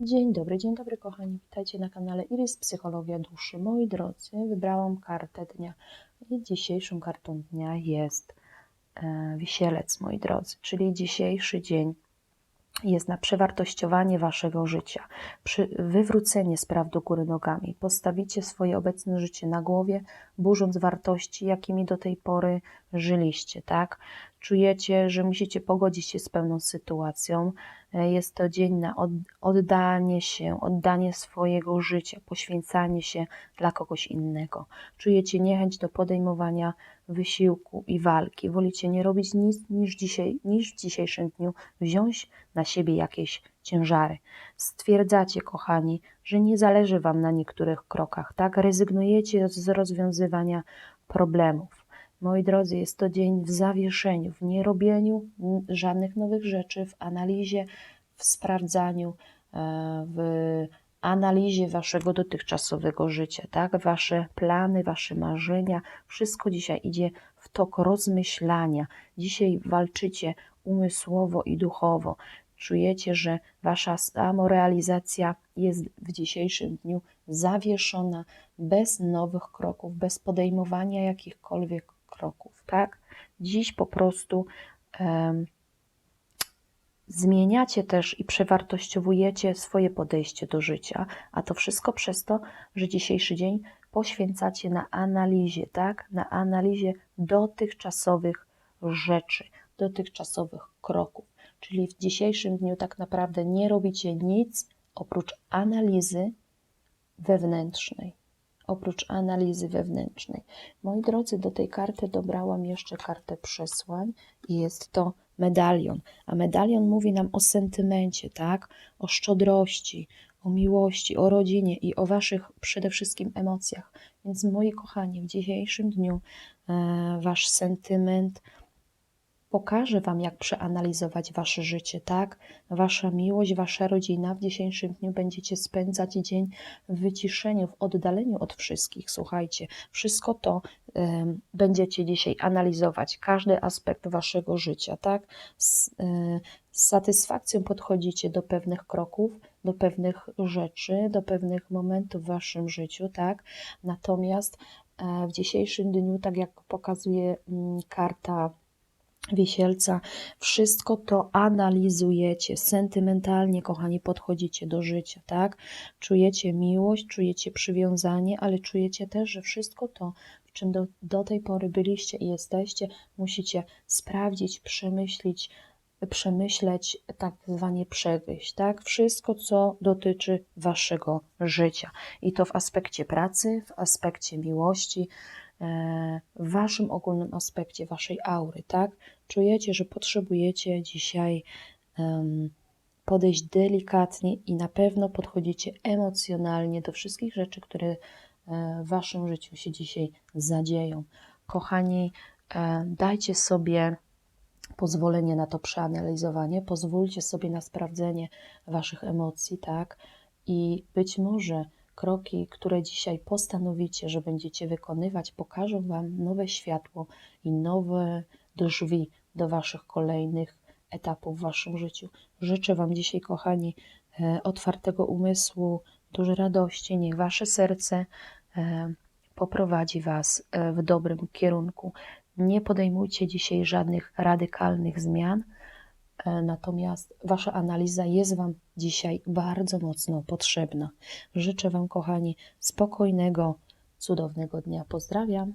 Dzień dobry, dzień dobry kochani. Witajcie na kanale Iris Psychologia Duszy. Moi drodzy, wybrałam kartę dnia i dzisiejszą kartą dnia jest e, wisielec, moi drodzy, czyli dzisiejszy dzień jest na przewartościowanie waszego życia, wywrócenie spraw do góry nogami. Postawicie swoje obecne życie na głowie, burząc wartości, jakimi do tej pory żyliście, tak? Czujecie, że musicie pogodzić się z pewną sytuacją. E, Jest to dzień na od- oddanie się, oddanie swojego życia, poświęcanie się dla kogoś innego. Czujecie niechęć do podejmowania wysiłku i walki. Wolicie nie robić nic niż, dzisiaj, niż w dzisiejszym dniu wziąć na siebie jakieś ciężary. Stwierdzacie, kochani, że nie zależy Wam na niektórych krokach, tak? Rezygnujecie z rozwiązywania problemów. Moi drodzy, jest to dzień w zawieszeniu, w nierobieniu żadnych nowych rzeczy, w analizie, w sprawdzaniu, e, w analizie Waszego dotychczasowego życia, tak? Wasze plany, Wasze marzenia, wszystko dzisiaj idzie w tok rozmyślania. Dzisiaj walczycie umysłowo i duchowo. Czujecie, że Wasza samorealizacja jest w dzisiejszym dniu zawieszona bez nowych kroków, bez podejmowania jakichkolwiek kroków, tak? Dziś po prostu em, zmieniacie też i przewartościowujecie swoje podejście do życia, a to wszystko przez to, że dzisiejszy dzień poświęcacie na analizie, tak? Na analizie dotychczasowych rzeczy, dotychczasowych kroków. Czyli w dzisiejszym dniu tak naprawdę nie robicie nic oprócz analizy wewnętrznej. Oprócz analizy wewnętrznej. Moi drodzy, do tej karty dobrałam jeszcze kartę przesłań i jest to medalion. A medalion mówi nam o sentymencie, tak? O szczodrości, o miłości, o rodzinie i o waszych przede wszystkim emocjach. Więc moi kochani, w dzisiejszym dniu e, wasz sentyment pokaże Wam, jak przeanalizować Wasze życie, tak? Wasza miłość, Wasza rodzina w dzisiejszym dniu będziecie spędzać dzień w wyciszeniu, w oddaleniu od wszystkich. Słuchajcie, wszystko to będziecie dzisiaj analizować, każdy aspekt Waszego życia, tak? Z, e, z satysfakcją podchodzicie do pewnych kroków, do pewnych rzeczy, do pewnych momentów w Waszym życiu, tak? Natomiast e, w dzisiejszym dniu, tak jak pokazuje mm, karta Wisielca, wszystko to analizujecie, sentymentalnie, kochani, podchodzicie do życia, tak? Czujecie miłość, czujecie przywiązanie, ale czujecie też, że wszystko to, w czym do, do tej pory byliście i jesteście, musicie sprawdzić, przemyśleć, przemyśleć, tak zwanie przegryźć, tak? Wszystko, co dotyczy waszego życia. I to w aspekcie pracy, w aspekcie miłości, e, w waszym ogólnym aspekcie, waszej aury, tak? Czujecie, że potrzebujecie dzisiaj podejść delikatnie i na pewno podchodzicie emocjonalnie do wszystkich rzeczy, które e, w waszym życiu się dzisiaj zadzieją. Kochani, e, dajcie sobie pozwolenie na to przeanalizowanie, pozwólcie sobie na sprawdzenie waszych emocji, tak? I być może kroki, które dzisiaj postanowicie, że będziecie wykonywać, pokażą wam nowe światło i nowe drzwi do waszych kolejnych etapów w waszym życiu. Życzę wam dzisiaj, kochani, e, otwartego umysłu, dużej radości. Niech wasze serce e, poprowadzi was e, w dobrym kierunku. Nie podejmujcie dzisiaj żadnych radykalnych zmian, e, natomiast Wasza analiza jest Wam dzisiaj bardzo mocno potrzebna. Życzę Wam, kochani, spokojnego, cudownego dnia. Pozdrawiam.